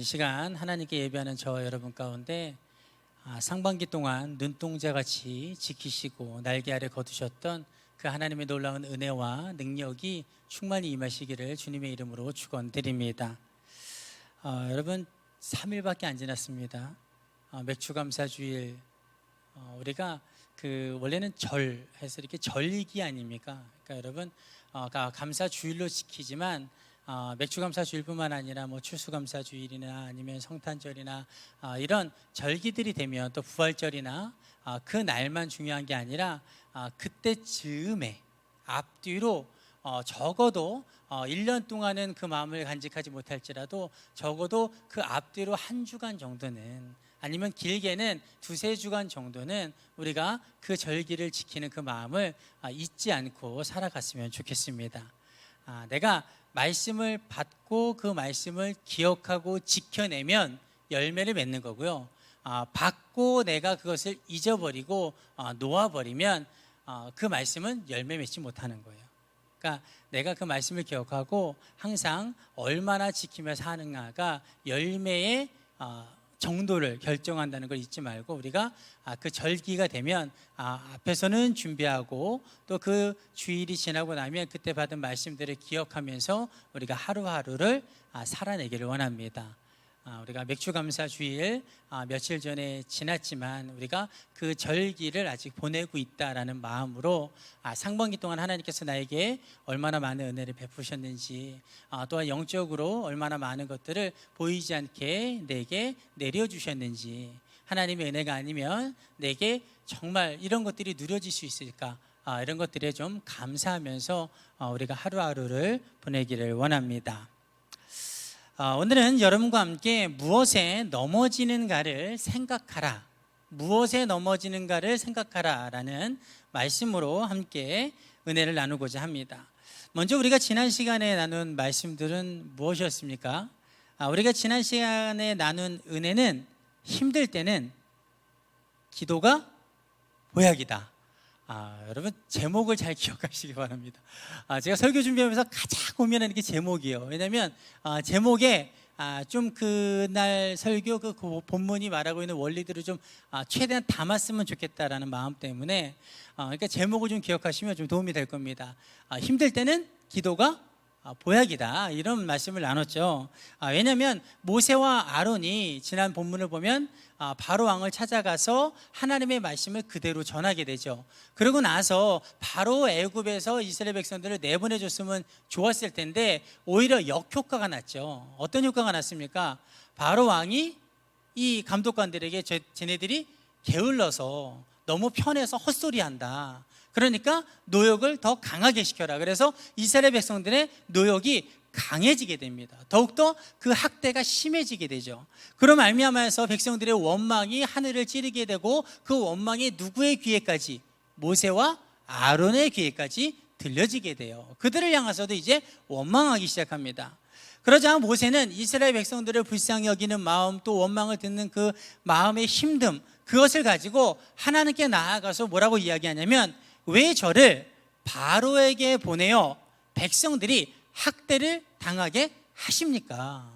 이 시간 하나님께 예배하는 저와 여러분 가운데 아, 상반기 동안 눈동자 같이 지키시고 날개 아래 거두셨던 그 하나님의 놀라운 은혜와 능력이 충만히 임하시기를 주님의 이름으로 축원드립니다. 어, 여러분 3일밖에 안 지났습니다. 어, 맥주감사주일 어, 우리가 그 원래는 절 해서 이렇게 절기 아닙니까? 그러니까 여러분 어, 가- 감사주일로 지키지만 어, 맥주감사주일뿐만 아니라 뭐 추수감사주일이나 아니면 성탄절이나 아, 이런 절기들이 되면 또 부활절이나 아, 그 날만 중요한 게 아니라 아, 그때 즈음에 앞뒤로 어, 적어도 어, 1년 동안은 그 마음을 간직하지 못할지라도 적어도 그 앞뒤로 한 주간 정도는 아니면 길게는 두세 주간 정도는 우리가 그 절기를 지키는 그 마음을 아, 잊지 않고 살아갔으면 좋겠습니다. 아, 내가 말씀을 받고 그 말씀을 기억하고 지켜내면 열매를 맺는 거고요. 아, 받고 내가 그것을 잊어버리고 아, 놓아버리면 아, 그 말씀은 열매 맺지 못하는 거예요. 그러니까 내가 그 말씀을 기억하고 항상 얼마나 지키며 사는가가 열매의 아, 정도를 결정한다는 걸 잊지 말고 우리가 아, 그 절기가 되면 아, 앞에서는 준비하고 또 그 주일이 지나고 나면 그때 받은 말씀들을 기억하면서 우리가 하루하루를 아, 살아내기를 원합니다. 아, 우리가 맥주 감사 주일 아, 며칠 전에 지났지만 우리가 그 절기를 아직 보내고 있다라는 마음으로 아, 상반기 동안 하나님께서 나에게 얼마나 많은 은혜를 베푸셨는지 아, 또한 영적으로 얼마나 많은 것들을 보이지 않게 내게 내려주셨는지 하나님의 은혜가 아니면 내게 정말 이런 것들이 누려질 수 있을까 아, 이런 것들에 좀 감사하면서 어, 우리가 하루하루를 보내기를 원합니다. 아, 오늘은 여러분과 함께 무엇에 넘어지는가를 생각하라. 무엇에 넘어지는가를 생각하라 라는 말씀으로 함께 은혜를 나누고자 합니다. 먼저 우리가 지난 시간에 나눈 말씀들은 무엇이었습니까? 아, 우리가 지난 시간에 나눈 은혜는 힘들 때는 기도가 보약이다. 아, 여러분 제목을 잘 기억하시기 바랍니다. 아, 제가 설교 준비하면서 가장 고민하는 게 제목이에요. 왜냐하면 아, 제목에 아, 좀 그날 설교 그 고- 본문이 말하고 있는 원리들을 좀 아, 최대한 담았으면 좋겠다라는 마음 때문에 아, 그러니까 제목을 좀 기억하시면 좀 도움이 될 겁니다. 아, 힘들 때는 기도가 아, 보약이다 이런 말씀을 나눴죠. 아, 왜냐하면 모세와 아론이 지난 본문을 보면 아, 바로 왕을 찾아가서 하나님의 말씀을 그대로 전하게 되죠. 그러고 나서 바로 애굽에서 이스라엘 백성들을 내보내줬으면 좋았을 텐데 오히려 역효과가 났죠. 어떤 효과가 났습니까? 바로 왕이 이 감독관들에게 쟤- 쟤네들이 게을러서 너무 편해서 헛소리한다. 그러니까 노역을 더 강하게 시켜라. 그래서 이스라엘 백성들의 노역이 강해지게 됩니다. 더욱더 그 학대가 심해지게 되죠. 그럼 알미암아서 백성들의 원망이 하늘을 찌르게 되고 그 원망이 누구의 귀에까지 모세와 아론의 귀에까지 들려지게 돼요. 그들을 향해서도 이제 원망하기 시작합니다. 그러자 모세는 이스라엘 백성들을 불쌍히 여기는 마음 또 원망을 듣는 그 마음의 힘듦 그것을 가지고 하나님께 나아가서 뭐라고 이야기하냐면 왜 저를 바로에게 보내어 백성들이 학대를 당하게 하십니까?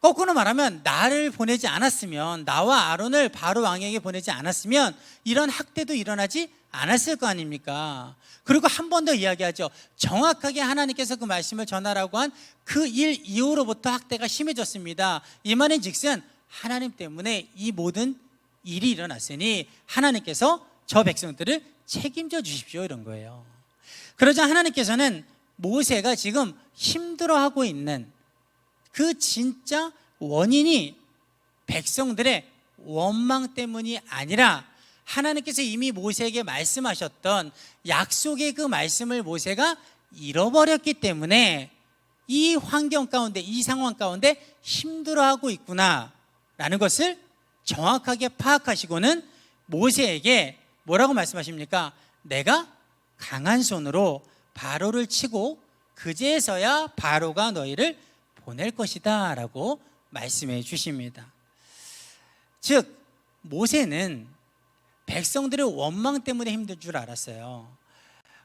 거꾸로 말하면 나를 보내지 않았으면 나와 아론을 바로 왕에게 보내지 않았으면 이런 학대도 일어나지 않았을 거 아닙니까? 그리고 한 번 더 이야기하죠. 정확하게 하나님께서 그 말씀을 전하라고 한 그 일 이후로부터 학대가 심해졌습니다. 이 말인 즉슨 하나님 때문에 이 모든 일이 일어났으니 하나님께서 저 백성들을 책임져 주십시오 이런 거예요. 그러자 하나님께서는 모세가 지금 힘들어하고 있는 그 진짜 원인이 백성들의 원망 때문이 아니라 하나님께서 이미 모세에게 말씀하셨던 약속의 그 말씀을 모세가 잃어버렸기 때문에 이 환경 가운데 이 상황 가운데 힘들어하고 있구나라는 것을 정확하게 파악하시고는 모세에게 뭐라고 말씀하십니까? 내가 강한 손으로 바로를 치고 그제서야 바로가 너희를 보낼 것이다 라고 말씀해 주십니다. 즉 모세는 백성들의 원망 때문에 힘든 줄 알았어요.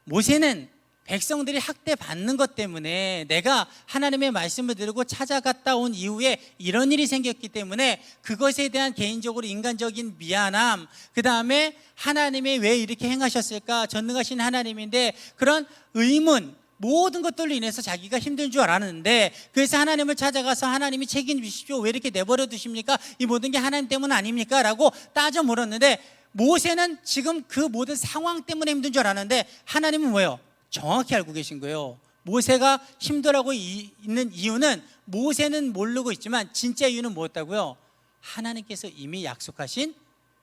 모세는 백성들이 학대 받는 것 때문에 내가 하나님의 말씀을 들고 찾아갔다 온 이후에 이런 일이 생겼기 때문에 그것에 대한 개인적으로 인간적인 미안함, 그 다음에 하나님이 왜 이렇게 행하셨을까? 전능하신 하나님인데 그런 의문, 모든 것들로 인해서 자기가 힘든 줄 알았는데 그래서 하나님을 찾아가서 하나님이 책임지십시오. 왜 이렇게 내버려 두십니까? 이 모든 게 하나님 때문 아닙니까? 라고 따져 물었는데 모세는 지금 그 모든 상황 때문에 힘든 줄 알았는데 하나님은 뭐예요? 정확히 알고 계신 거예요. 모세가 힘들어하고 이- 있는 이유는 모세는 모르고 있지만 진짜 이유는 뭐였다고요? 하나님께서 이미 약속하신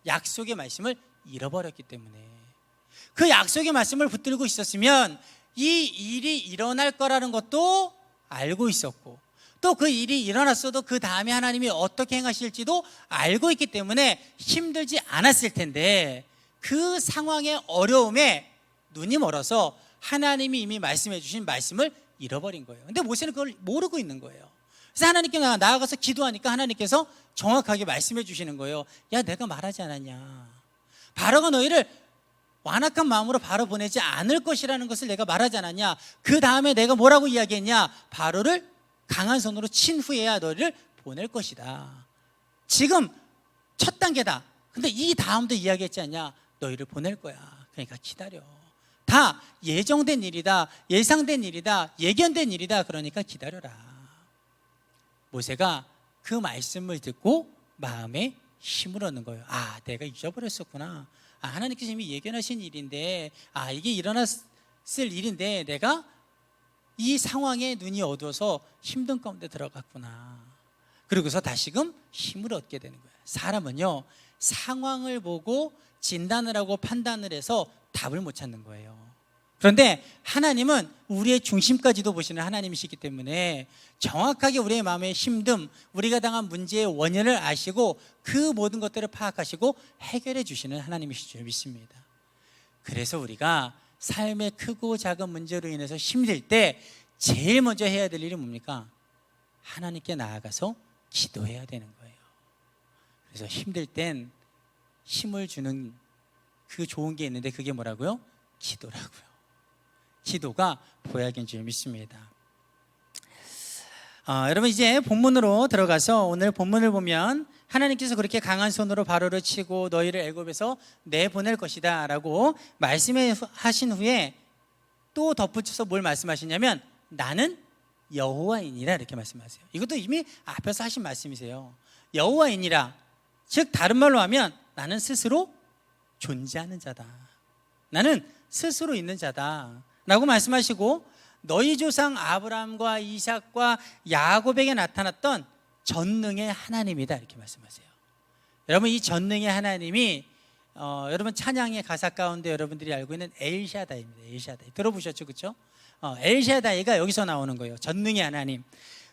약속의 말씀을 잃어버렸기 때문에 그 약속의 말씀을 붙들고 있었으면 이 일이 일어날 거라는 것도 알고 있었고 또 그 일이 일어났어도 그 다음에 하나님이 어떻게 행하실지도 알고 있기 때문에 힘들지 않았을 텐데 그 상황의 어려움에 눈이 멀어서 하나님이 이미 말씀해 주신 말씀을 잃어버린 거예요. 근데 모세는 그걸 모르고 있는 거예요. 그래서 하나님께 나- 나아가서 기도하니까 하나님께서 정확하게 말씀해 주시는 거예요. 야, 내가 말하지 않았냐. 바로가 너희를 완악한 마음으로 바로 보내지 않을 것이라는 것을 내가 말하지 않았냐. 그 다음에 내가 뭐라고 이야기했냐. 바로를 강한 손으로 친 후에야 너희를 보낼 것이다. 지금 첫 단계다. 근데 이 다음도 이야기했지 않냐. 너희를 보낼 거야. 그러니까 기다려. 다 예정된 일이다. 예상된 일이다. 예견된 일이다. 그러니까 기다려라. 모세가 그 말씀을 듣고 마음에 힘을 얻는 거예요. 아, 내가 잊어버렸었구나. 아, 하나님께서 이미 예견하신 일인데, 아, 이게 일어났을 일인데, 내가 이 상황에 눈이 어두워서 힘든 가운데 들어갔구나. 그러고서 다시금 힘을 얻게 되는 거예요. 사람은요, 상황을 보고 진단을 하고 판단을 해서 답을 못 찾는 거예요. 그런데 하나님은 우리의 중심까지도 보시는 하나님이시기 때문에 정확하게 우리의 마음의 힘듦, 우리가 당한 문제의 원인을 아시고 그 모든 것들을 파악하시고 해결해 주시는 하나님이실 줄 믿습니다. 그래서 우리가 삶의 크고 작은 문제로 인해서 힘들 때 제일 먼저 해야 될 일이 뭡니까? 하나님께 나아가서 기도해야 되는 거예요. 그래서 힘들 땐 힘을 주는 그 좋은 게 있는데 그게 뭐라고요? 기도라고요. 기도가 보약인 줄 믿습니다. 아, 여러분 이제 본문으로 들어가서 오늘 본문을 보면 하나님께서 그렇게 강한 손으로 바로를 치고 너희를 애굽에서 내보낼 것이다 라고 말씀하신 후에 또 덧붙여서 뭘 말씀하시냐면 나는 여호와이니라 이렇게 말씀하세요. 이것도 이미 앞에서 하신 말씀이세요. 여호와이니라 즉 다른 말로 하면 나는 스스로 존재하는 자다. 나는 스스로 있는 자다. 라고 말씀하시고 너희 조상 아브라함과 이삭과 야곱에게 나타났던 전능의 하나님이다 이렇게 말씀하세요. 여러분 이 전능의 하나님이 어, 여러분 찬양의 가사 가운데 여러분들이 알고 있는 엘샤다입니다. 엘샤다이 들어보셨죠, 그렇죠? 어, 엘샤다이가 여기서 나오는 거예요. 전능의 하나님.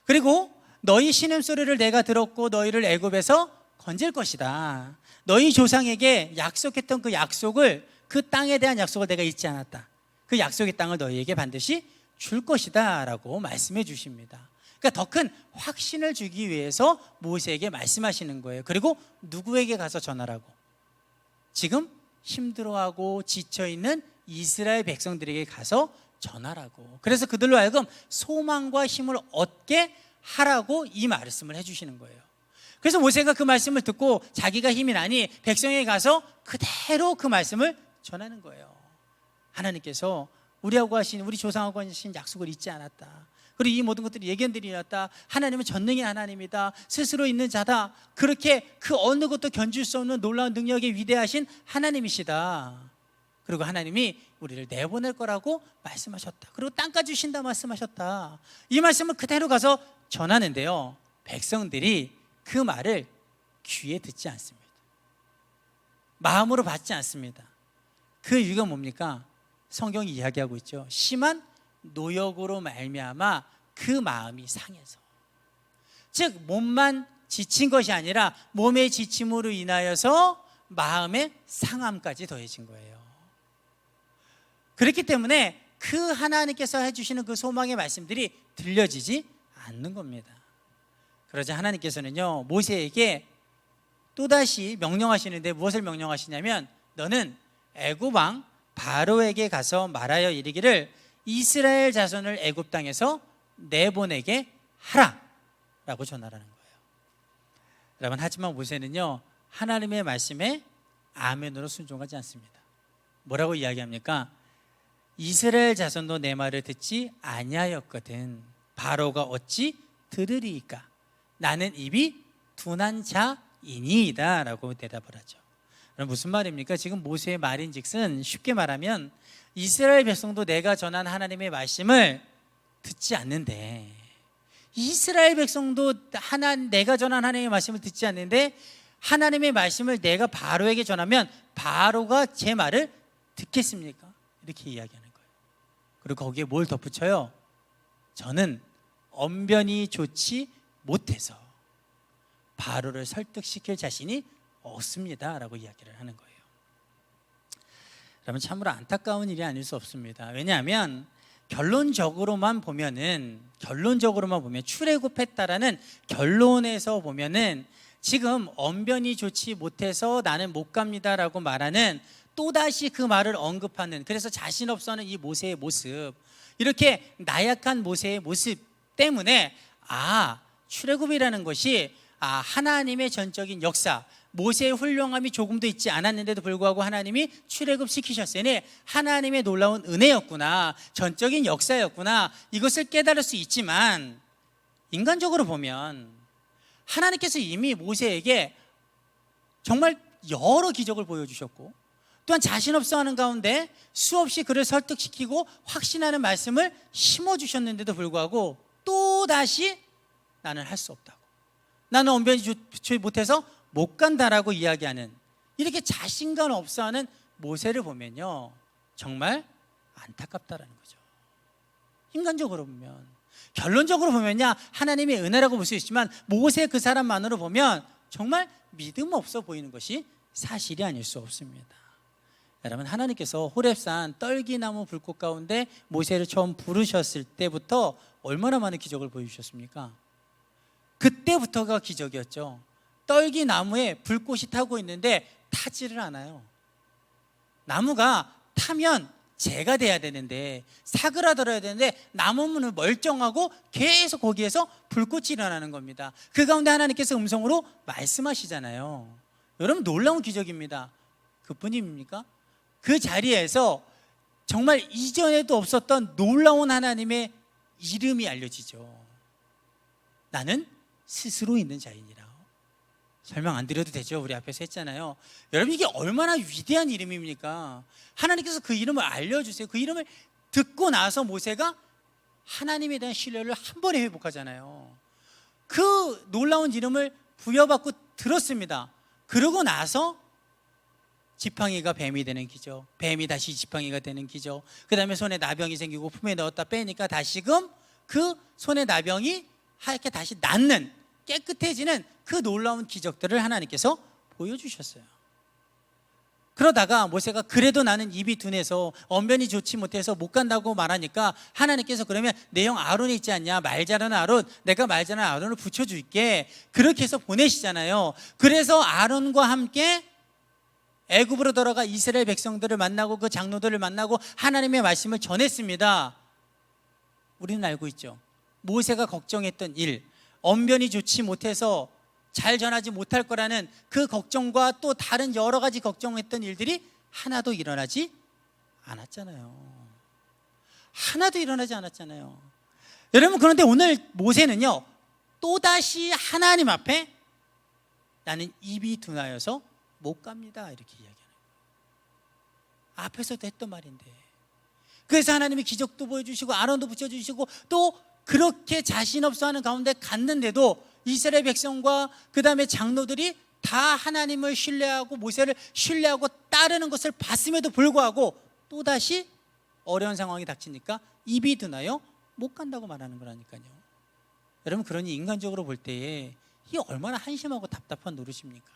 그리고 너희 신음 소리를 내가 들었고 너희를 애굽에서 건질 것이다. 너희 조상에게 약속했던 그 약속을 그 땅에 대한 약속을 내가 잊지 않았다. 그 약속의 땅을 너희에게 반드시 줄 것이다라고 말씀해 주십니다. 그러니까 더 큰 확신을 주기 위해서 모세에게 말씀하시는 거예요. 그리고 누구에게 가서 전하라고? 지금 힘들어하고 지쳐 있는 이스라엘 백성들에게 가서 전하라고. 그래서 그들로 하여금 소망과 힘을 얻게 하라고 이 말씀을 해주시는 거예요. 그래서 모세가 그 말씀을 듣고 자기가 힘이 나니 백성에게 가서 그대로 그 말씀을 전하는 거예요. 하나님께서 우리하고 하신 우리 조상하고 하신 약속을 잊지 않았다. 그리고 이 모든 것들이 예견들이었다. 하나님은 전능의 하나님이다. 스스로 있는 자다. 그렇게 그 어느 것도 견줄 수 없는 놀라운 능력이 위대하신 하나님이시다. 그리고 하나님이 우리를 내보낼 거라고 말씀하셨다. 그리고 땅까지 주신다 말씀하셨다. 이 말씀을 그대로 가서 전하는데요. 백성들이 그 말을 귀에 듣지 않습니다. 마음으로 받지 않습니다. 그 이유가 뭡니까? 성경이 이야기하고 있죠. 심한 노역으로 말미암아 그 마음이 상해서 즉 몸만 지친 것이 아니라 몸의 지침으로 인하여서 마음의 상함까지 더해진 거예요. 그렇기 때문에 그 하나님께서 해주시는 그 소망의 말씀들이 들려지지 않는 겁니다. 그러자 하나님께서는요 모세에게 또다시 명령하시는데 무엇을 명령하시냐면 너는 애굽 왕 바로에게 가서 말하여 이르기를 이스라엘 자손을 애굽 땅에서 내보내게 하라라고 전하라는 거예요. 여러분 하지만 모세는요 하나님의 말씀에 아멘으로 순종하지 않습니다. 뭐라고 이야기합니까? 이스라엘 자손도 내 말을 듣지 아니하였거든. 바로가 어찌 들으리이까? 나는 입이 둔한 자이니이다 라고 대답을 하죠. 무슨 말입니까? 지금 모세의 말인 즉슨 쉽게 말하면 이스라엘 백성도 내가 전한 하나님의 말씀을 듣지 않는데 이스라엘 백성도 하나 내가 전한 하나님의 말씀을 듣지 않는데 하나님의 말씀을 내가 바로에게 전하면 바로가 제 말을 듣겠습니까? 이렇게 이야기하는 거예요. 그리고 거기에 뭘 덧붙여요? 저는 언변이 좋지 못해서 바로를 설득시킬 자신이 없습니다라고 이야기를 하는 거예요. 여러분 참으로 안타까운 일이 아닐 수 없습니다. 왜냐하면 결론적으로만 보면은 결론적으로만 보면 출애굽했다라는 결론에서 보면은 지금 언변이 좋지 못해서 나는 못 갑니다라고 말하는 또다시 그 말을 언급하는 그래서 자신 없어하는 이 모세의 모습 이렇게 나약한 모세의 모습 때문에 아 출애굽이라는 것이 아 하나님의 전적인 역사 모세의 훌륭함이 조금도 있지 않았는데도 불구하고 하나님이 출애굽 시키셨으니 하나님의 놀라운 은혜였구나 전적인 역사였구나 이것을 깨달을 수 있지만 인간적으로 보면 하나님께서 이미 모세에게 정말 여러 기적을 보여주셨고 또한 자신 없어하는 가운데 수없이 그를 설득시키고 확신하는 말씀을 심어주셨는데도 불구하고 또 다시 나는 할 수 없다고 나는 언변이 좋지 못해서 못 간다라고 이야기하는 이렇게 자신감 없어하는 모세를 보면요 정말 안타깝다라는 거죠. 인간적으로 보면 결론적으로 보면요 하나님의 은혜라고 볼 수 있지만 모세 그 사람만으로 보면 정말 믿음 없어 보이는 것이 사실이 아닐 수 없습니다. 여러분 하나님께서 호렙산 떨기나무 불꽃 가운데 모세를 처음 부르셨을 때부터 얼마나 많은 기적을 보여주셨습니까? 그때부터가 기적이었죠. 떨기 나무에 불꽃이 타고 있는데 타지를 않아요. 나무가 타면 재가 돼야 되는데 사그라들어야 되는데 나무문을 멀쩡하고 계속 거기에서 불꽃이 일어나는 겁니다. 그 가운데 하나님께서 음성으로 말씀하시잖아요. 여러분 놀라운 기적입니다. 그뿐입니까? 그 자리에서 정말 이전에도 없었던 놀라운 하나님의 이름이 알려지죠. 나는 스스로 있는 자이니라. 설명 안 드려도 되죠. 우리 앞에서 했잖아요. 여러분 이게 얼마나 위대한 이름입니까? 하나님께서 그 이름을 알려주세요. 그 이름을 듣고 나서 모세가 하나님에 대한 신뢰를 한 번에 회복하잖아요. 그 놀라운 이름을 부여받고 들었습니다. 그러고 나서 지팡이가 뱀이 되는 기적, 뱀이 다시 지팡이가 되는 기적, 그 다음에 손에 나병이 생기고 품에 넣었다 빼니까 다시금 그 손에 나병이 하얗게 다시 낫는 깨끗해지는 그 놀라운 기적들을 하나님께서 보여주셨어요. 그러다가 모세가 그래도 나는 입이 둔해서 언변이 좋지 못해서 못 간다고 말하니까 하나님께서 그러면 내 형 아론이 있지 않냐 말 잘하는 아론 내가 말 잘하는 아론을 붙여줄게 그렇게 해서 보내시잖아요. 그래서 아론과 함께 애굽으로 돌아가 이스라엘 백성들을 만나고 그 장로들을 만나고 하나님의 말씀을 전했습니다. 우리는 알고 있죠. 모세가 걱정했던 일, 언변이 좋지 못해서 잘 전하지 못할 거라는 그 걱정과 또 다른 여러 가지 걱정했던 일들이 하나도 일어나지 않았잖아요. 하나도 일어나지 않았잖아요. 여러분 그런데 오늘 모세는요 또다시 하나님 앞에 나는 입이 둔하여서 못 갑니다 이렇게 이야기하는 거예요. 앞에서도 했던 말인데 그래서 하나님이 기적도 보여주시고 아론도 붙여주시고 또 그렇게 자신 없어 하는 가운데 갔는데도 이스라엘 백성과 그 다음에 장로들이 다 하나님을 신뢰하고 모세를 신뢰하고 따르는 것을 봤음에도 불구하고 또 다시 어려운 상황이 닥치니까 입이 드나요? 못 간다고 말하는 거라니까요. 여러분 그러니 인간적으로 볼 때에 이게 얼마나 한심하고 답답한 노릇입니까?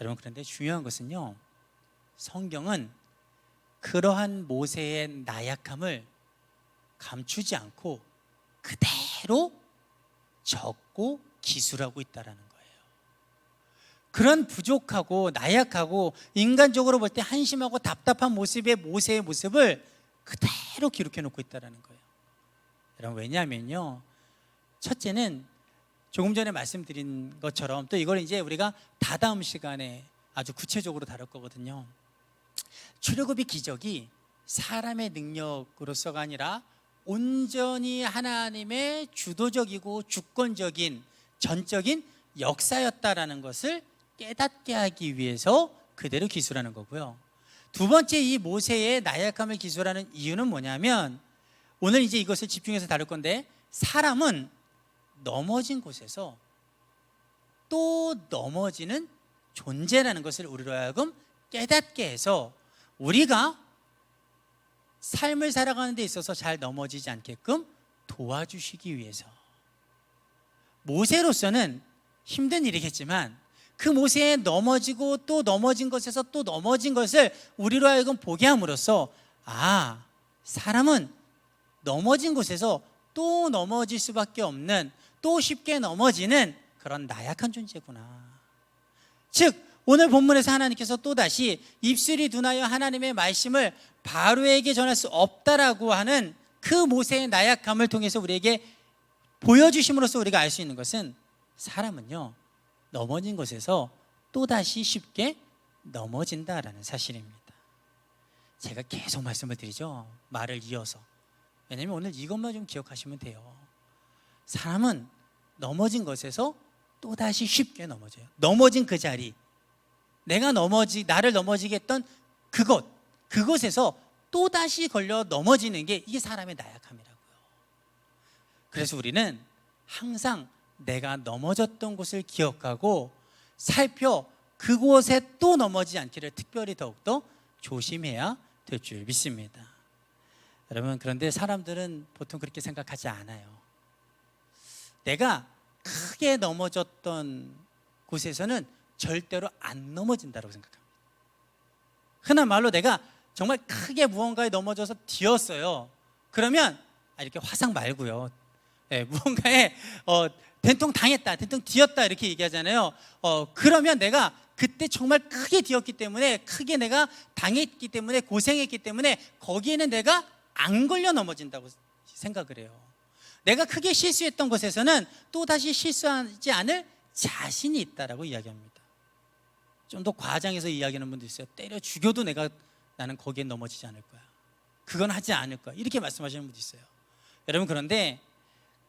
여러분 그런데 중요한 것은요. 성경은 그러한 모세의 나약함을 감추지 않고 그대로 적고 기술하고 있다라는 거예요. 그런 부족하고 나약하고 인간적으로 볼 때 한심하고 답답한 모습의 모세의 모습을 그대로 기록해 놓고 있다라는 거예요. 여러분 왜냐하면요. 첫째는 조금 전에 말씀드린 것처럼 또 이걸 이제 우리가 다다음 시간에 아주 구체적으로 다룰 거거든요. 출애굽의 기적이 사람의 능력으로서가 아니라 온전히 하나님의 주도적이고 주권적인 전적인 역사였다라는 것을 깨닫게 하기 위해서 그대로 기술하는 거고요. 두 번째 이 모세의 나약함을 기술하는 이유는 뭐냐면 오늘 이제 이것을 집중해서 다룰 건데 사람은 넘어진 곳에서 또 넘어지는 존재라는 것을 우리로 하여금 깨닫게 해서 우리가 삶을 살아가는 데 있어서 잘 넘어지지 않게끔 도와주시기 위해서 모세로서는 힘든 일이겠지만 그 모세에 넘어지고 또 넘어진 것에서 또 넘어진 것을 우리로 하여금 보게 함으로써 아 사람은 넘어진 곳에서 또 넘어질 수밖에 없는 또 쉽게 넘어지는 그런 나약한 존재구나. 즉 오늘 본문에서 하나님께서 또 다시 입술이 둔하여 하나님의 말씀을 바로에게 전할 수 없다라고 하는 그 모세의 나약함을 통해서 우리에게 보여주심으로써 우리가 알 수 있는 것은 사람은요 넘어진 곳에서 또 다시 쉽게 넘어진다라는 사실입니다. 제가 계속 말씀을 드리죠 말을 이어서 왜냐하면 오늘 이것만 좀 기억하시면 돼요. 사람은 넘어진 것에서 또 다시 쉽게 넘어져요. 넘어진 그 자리, 내가 넘어지 나를 넘어지게 했던 그곳, 그곳에서 또 다시 걸려 넘어지는 게 이게 사람의 나약함이라고요. 그래서 우리는 항상 내가 넘어졌던 곳을 기억하고 살펴 그곳에 또 넘어지지 않기를 특별히 더욱더 조심해야 될 줄 믿습니다. 여러분 그런데 사람들은 보통 그렇게 생각하지 않아요. 내가 크게 넘어졌던 곳에서는 절대로 안 넘어진다고 생각합니다. 흔한 말로 내가 정말 크게 무언가에 넘어져서 뒤었어요. 그러면 아, 이렇게 화상 말고요. 예, 무언가에 어, 된통 당했다, 된통 뒤었다 이렇게 얘기하잖아요. 어, 그러면 내가 그때 정말 크게 뒤었기 때문에 크게 내가 당했기 때문에 고생했기 때문에 거기에는 내가 안 걸려 넘어진다고 생각을 해요. 내가 크게 실수했던 곳에서는 또 다시 실수하지 않을 자신이 있다라고 이야기합니다. 좀 더 과장해서 이야기하는 분도 있어요. 때려 죽여도 내가 나는 거기에 넘어지지 않을 거야. 그건 하지 않을 거야. 이렇게 말씀하시는 분도 있어요. 여러분 그런데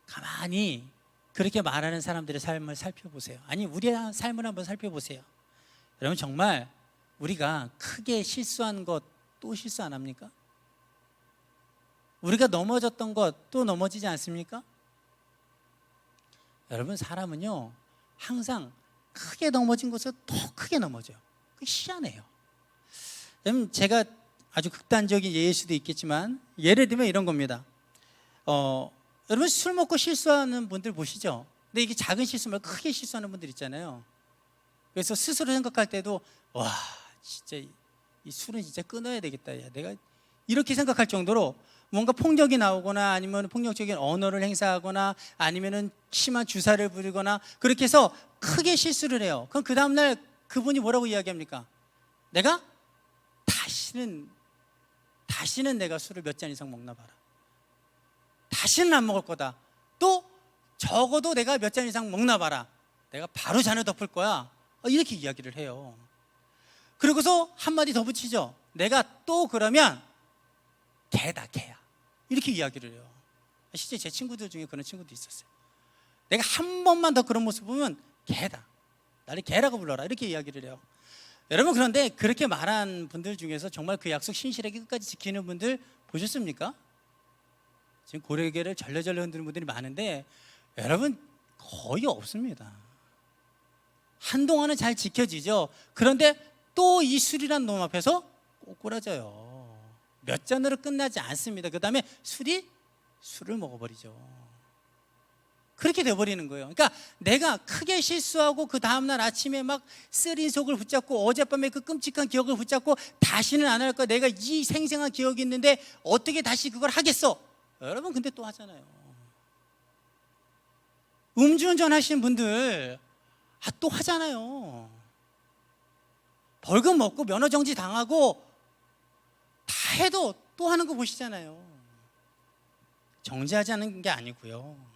가만히 그렇게 말하는 사람들의 삶을 살펴보세요. 아니 우리의 삶을 한번 살펴보세요. 여러분 정말 우리가 크게 실수한 것 또 실수 안 합니까? 우리가 넘어졌던 것 또 넘어지지 않습니까? 여러분 사람은요 항상 크게 넘어진 곳에서 더 크게 넘어져요. 그 희한해요. 제가 아주 극단적인 예일 수도 있겠지만 예를 들면 이런 겁니다. 어, 여러분 술 먹고 실수하는 분들 보시죠. 근데 이게 작은 실수 말고 크게 실수하는 분들 있잖아요. 그래서 스스로 생각할 때도 와 진짜 이- 이 술은 진짜 끊어야 되겠다. 야, 내가 이렇게 생각할 정도로 뭔가 폭력이 나오거나 아니면 폭력적인 언어를 행사하거나 아니면은 심한 주사를 부리거나 그렇게 해서 크게 실수를 해요. 그럼 그 다음 날 그분이 뭐라고 이야기합니까? 내가 다시는 다시는 내가 술을 몇 잔 이상 먹나 봐라. 다시는 안 먹을 거다. 또 적어도 내가 몇 잔 이상 먹나 봐라. 내가 바로 잔을 덮을 거야. 어, 이렇게 이야기를 해요. 그리고서 한마디 더 붙이죠. 내가 또 그러면 개다 개야. 이렇게 이야기를 해요. 실제 제 친구들 중에 그런 친구도 있었어요. 내가 한 번만 더 그런 모습 보면 개다. 나를 개라고 불러라. 이렇게 이야기를 해요. 여러분 그런데 그렇게 말한 분들 중에서 정말 그 약속 신실하게 끝까지 지키는 분들 보셨습니까? 지금 고래개를 절레절레 흔드는 분들이 많은데 여러분 거의 없습니다. 한동안은 잘 지켜지죠. 그런데 또 이 술이란 놈 앞에서 꼬꾸라져요. 몇 잔으로 끝나지 않습니다. 그 다음에 술이 술을 먹어버리죠. 그렇게 돼버리는 거예요. 그러니까 내가 크게 실수하고 그 다음날 아침에 막 쓰린 속을 붙잡고 어젯밤에 그 끔찍한 기억을 붙잡고 다시는 안 할 거야. 내가 이 생생한 기억이 있는데 어떻게 다시 그걸 하겠어? 여러분 근데 또 하잖아요. 음주운전 하시는 분들 아, 또 하잖아요. 벌금 먹고 면허 정지 당하고 다 해도 또 하는 거 보시잖아요. 정죄하지 않은 게 아니고요.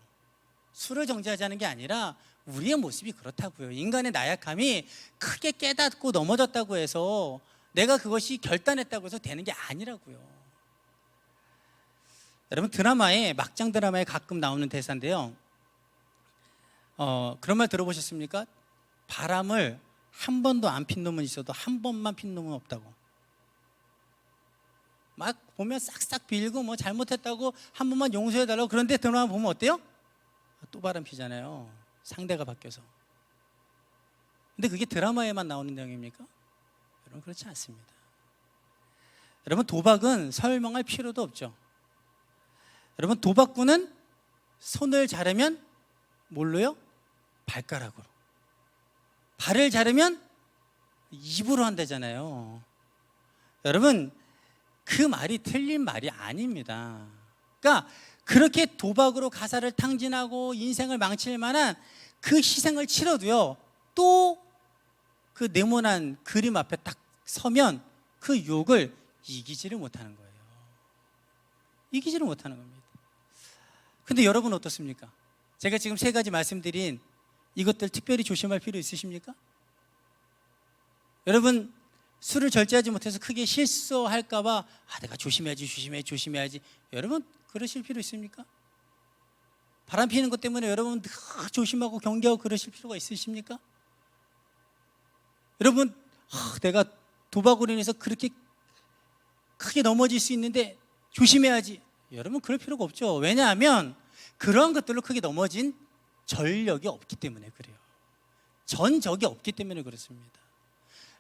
정죄하지 않은 게 아니라 우리의 모습이 그렇다고요. 인간의 나약함이 크게 깨닫고 넘어졌다고 해서 내가 그것이 결단했다고 해서 되는 게 아니라고요. 여러분 드라마에 막장 드라마에 가끔 나오는 대사인데요. 어, 그런 말 들어보셨습니까? 바람을 한 번도 안 핀 놈은 있어도 한 번만 핀 놈은 없다고. 막 보면 싹싹 빌고 뭐 잘못했다고 한 번만 용서해 달라고 그런데 드라마 보면 어때요? 또 바람 피잖아요. 상대가 바뀌어서. 근데 그게 드라마에만 나오는 내용입니까? 여러분 그렇지 않습니다. 여러분 도박은 설명할 필요도 없죠. 여러분 도박꾼은 손을 자르면 뭘로요? 발가락으로. 발을 자르면 입으로 한다잖아요. 여러분 그 말이 틀린 말이 아닙니다. 그러니까 그렇게 도박으로 가사를 탕진하고 인생을 망칠 만한 그 희생을 치러도요. 또 그 네모난 그림 앞에 딱 서면 그 욕을 이기지를 못하는 거예요. 이기지를 못하는 겁니다. 근데 여러분 어떻습니까? 제가 지금 세 가지 말씀드린 이것들 특별히 조심할 필요 있으십니까? 여러분 술을 절제하지 못해서 크게 실수할까봐 아 내가 조심해야지 조심해 조심해야지. 여러분 그러실 필요 있습니까? 바람 피는 것 때문에 여러분 늘 조심하고 경계하고 그러실 필요가 있으십니까? 여러분 아, 내가 도박으로 인해서 그렇게 크게 넘어질 수 있는데 조심해야지. 여러분 그럴 필요가 없죠. 왜냐하면 그러한 것들로 크게 넘어진 전력이 없기 때문에 그래요. 전적이 없기 때문에 그렇습니다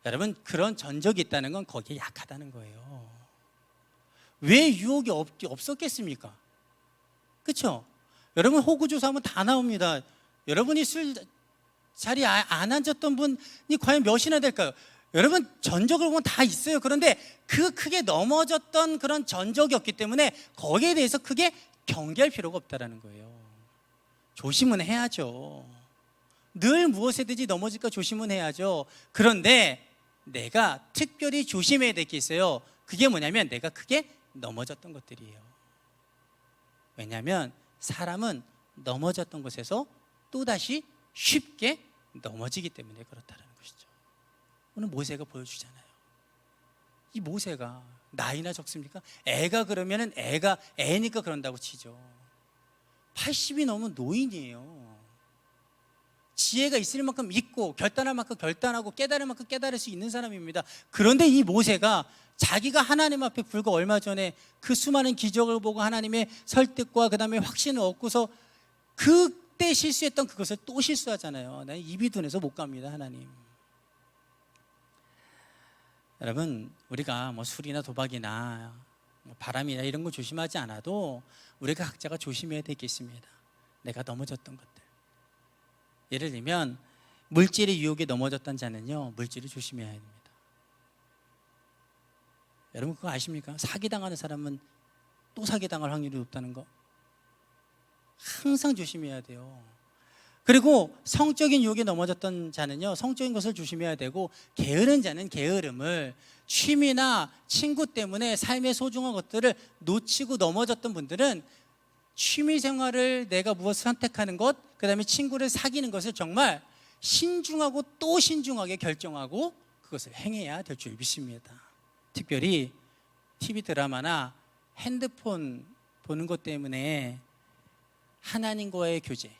여러분 그런 전적이 있다는 건 거기에 약하다는 거예요. 왜 유혹이 없, 없었겠습니까? 그렇죠? 여러분 호구 조사하면 다 나옵니다. 여러분이 술 자리에 아- 안 앉았던 분이 과연 몇이나 될까요? 여러분 전적을 보면 다 있어요. 그런데 그 크게 넘어졌던 그런 전적이 없기 때문에 거기에 대해서 크게 경계할 필요가 없다라는 거예요. 조심은 해야죠. 늘 무엇에든지 넘어질까 조심은 해야죠. 그런데 내가 특별히 조심해야 될 게 있어요. 그게 뭐냐면 내가 크게 넘어졌던 것들이에요. 왜냐하면 사람은 넘어졌던 곳에서 또다시 쉽게 넘어지기 때문에 그렇다는 것이죠. 오늘 모세가 보여주잖아요. 이 모세가 나이나 적습니까? 애가 그러면은 애가 애니까 그런다고 치죠. 80이 넘은 노인이에요. 지혜가 있을 만큼 있고 결단할 만큼 결단하고 깨달을 만큼 깨달을 수 있는 사람입니다. 그런데 이 모세가 자기가 하나님 앞에 불과 얼마 전에 그 수많은 기적을 보고 하나님의 설득과 그다음에 확신을 얻고서 그때 실수했던 그것을 또 실수하잖아요. 난 입이 둔해서 못 갑니다, 하나님. 여러분, 우리가 뭐 술이나 도박이나 뭐 바람이나 이런 거 조심하지 않아도 우리가 각자가 조심해야 되겠습니다. 내가 넘어졌던 것들. 예를 들면 물질의 유혹에 넘어졌던 자는요 물질을 조심해야 됩니다. 여러분 그거 아십니까? 사기 당하는 사람은 또 사기 당할 확률이 높다는 거 항상 조심해야 돼요. 그리고 성적인 유혹에 넘어졌던 자는요 성적인 것을 조심해야 되고 게으른 자는 게으름을 취미나 친구 때문에 삶의 소중한 것들을 놓치고 넘어졌던 분들은 취미 생활을 내가 무엇을 선택하는 것, 그 다음에 친구를 사귀는 것을 정말 신중하고 또 신중하게 결정하고 그것을 행해야 될 줄 믿습니다. 특별히 TV 드라마나 핸드폰 보는 것 때문에 하나님과의 교제,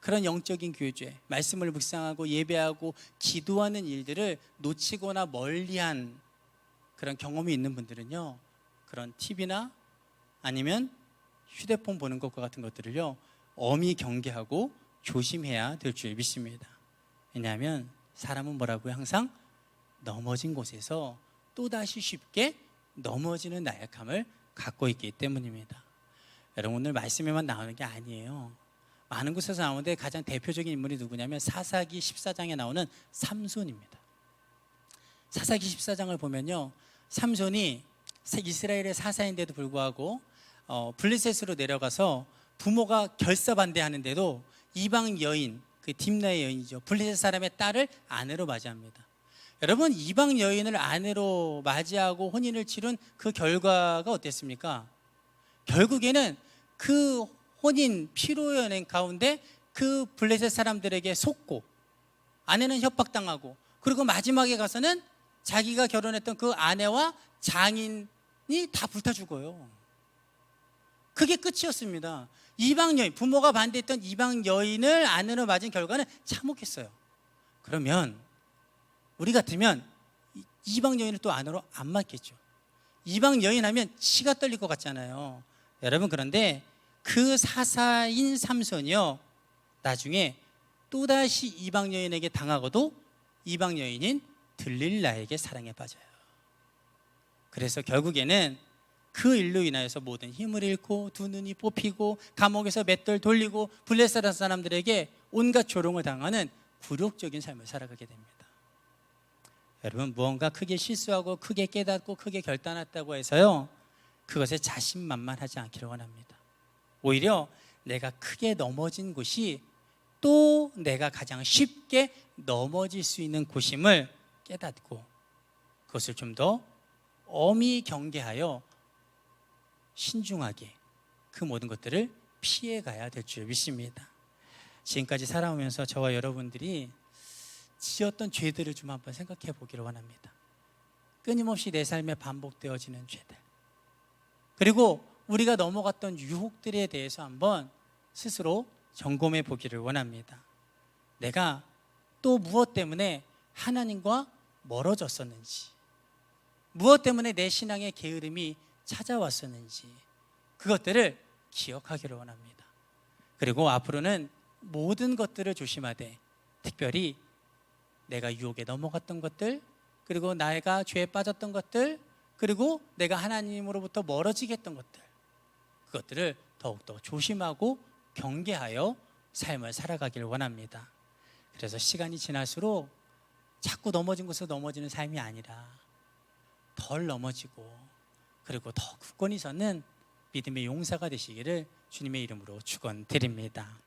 그런 영적인 교제, 말씀을 묵상하고 예배하고 기도하는 일들을 놓치거나 멀리한 그런 경험이 있는 분들은요, 그런 TV나 아니면 휴대폰 보는 것과 같은 것들을요 엄히 경계하고 조심해야 될 줄 믿습니다. 왜냐하면 사람은 뭐라고요? 항상 넘어진 곳에서 또다시 쉽게 넘어지는 나약함을 갖고 있기 때문입니다. 여러분 오늘 말씀에만 나오는 게 아니에요. 많은 곳에서 나오는데 가장 대표적인 인물이 누구냐면 사사기 14장에 나오는 삼손입니다. 사사기 14장을 보면요. 삼손이 이스라엘의 사사인데도 불구하고 어, 블리셋으로 내려가서 부모가 결사반대하는데도 이방 여인 그 딥나의 여인이죠 블리셋 사람의 딸을 아내로 맞이합니다. 여러분 이방 여인을 아내로 맞이하고 혼인을 치른 그 결과가 어땠습니까? 결국에는 그 혼인 피로 연행 가운데 그 블레셋 사람들에게 속고 아내는 협박당하고 그리고 마지막에 가서는 자기가 결혼했던 그 아내와 장인이 다 불타 죽어요. 그게 끝이었습니다. 이방 여인, 부모가 반대했던 이방 여인을 아내로 맞은 결과는 참혹했어요. 그러면 우리 같으면 이- 이방 여인을 또 아내로 안 맞겠죠. 이방 여인 하면 치가 떨릴 것 같잖아요. 여러분 그런데 그 사사인 삼손이요 나중에 또다시 이방 여인에게 당하고도 이방 여인인 들릴라에게 사랑에 빠져요. 그래서 결국에는 그 일로 인하여서 모든 힘을 잃고 두 눈이 뽑히고 감옥에서 맷돌 돌리고 블레셋 사람들에게 온갖 조롱을 당하는 굴욕적인 삶을 살아가게 됩니다. 여러분 무언가 크게 실수하고 크게 깨닫고 크게 결단했다고 해서요 그것에 자신만만하지 않기를 원합니다. 오히려 내가 크게 넘어진 곳이 또 내가 가장 쉽게 넘어질 수 있는 곳임을 깨닫고 그것을 좀 더 엄히 경계하여 신중하게 그 모든 것들을 피해 가야 될 줄 믿습니다. 지금까지 살아오면서 저와 여러분들이 지었던 죄들을 좀 한번 생각해 보기를 원합니다. 끊임없이 내 삶에 반복되어지는 죄들. 그리고 우리가 넘어갔던 유혹들에 대해서 한번 스스로 점검해 보기를 원합니다. 내가 또 무엇 때문에 하나님과 멀어졌었는지, 무엇 때문에 내 신앙의 게으름이 찾아왔었는지, 그것들을 기억하기를 원합니다. 그리고 앞으로는 모든 것들을 조심하되, 특별히 내가 유혹에 넘어갔던 것들, 그리고 내가 죄에 빠졌던 것들, 그리고 내가 하나님으로부터 멀어지게 했던 것들, 그것들을 더욱더 조심하고 경계하여 삶을 살아가기를 원합니다. 그래서 시간이 지날수록 자꾸 넘어진 곳에서 넘어지는 삶이 아니라 덜 넘어지고 그리고 더 굳건히 서는 믿음의 용사가 되시기를 주님의 이름으로 축원드립니다.